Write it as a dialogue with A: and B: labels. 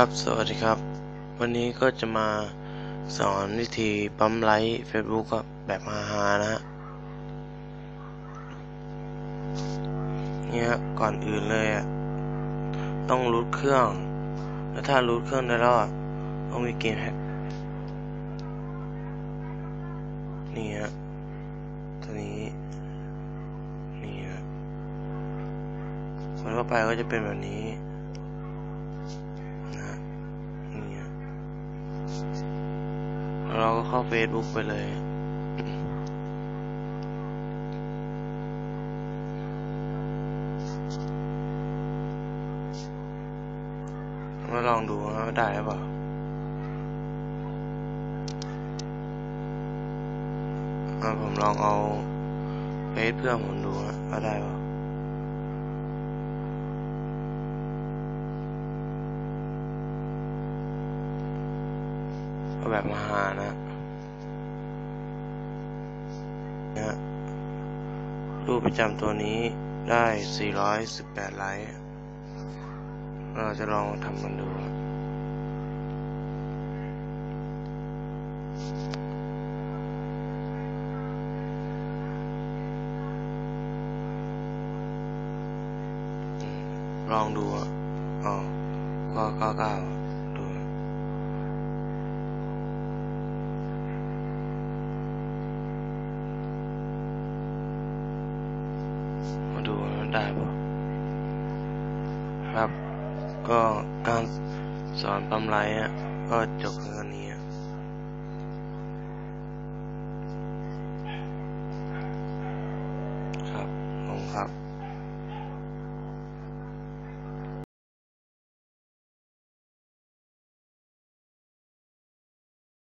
A: ครับ สวัสดีครับ วันนี้ก็จะมาสอนวิธีปั๊มไลค์ Facebook ครับแบบฮาๆนะฮะเนี่ฮะก่อนอื่นเลยอะต้องรูทเครื่อง แล้วถ้ารูทเครื่องได้แล้วต้องมีเกมแฮกนี่ฮะตัวนี้นี่ฮะคนเข้าไปก็จะเป็นแบบนี้ นะนี่ฮะแล้วเราก็เข้า Facebook ไปเลย มาลองดูว่าได้หรือเปล่าผมลองเอาเฟซเพื่อนผมดูว่าได้เปล่า แบบมหานะนะรูปประจำตัวนี้ได้ 418 ไลค์ เราจะลองทำมันดูลองดูอะอ๋อก็เก้า ได้บ่ครับ ก็การสอนตำไรอะก็จบเพียงเท่านี้อะ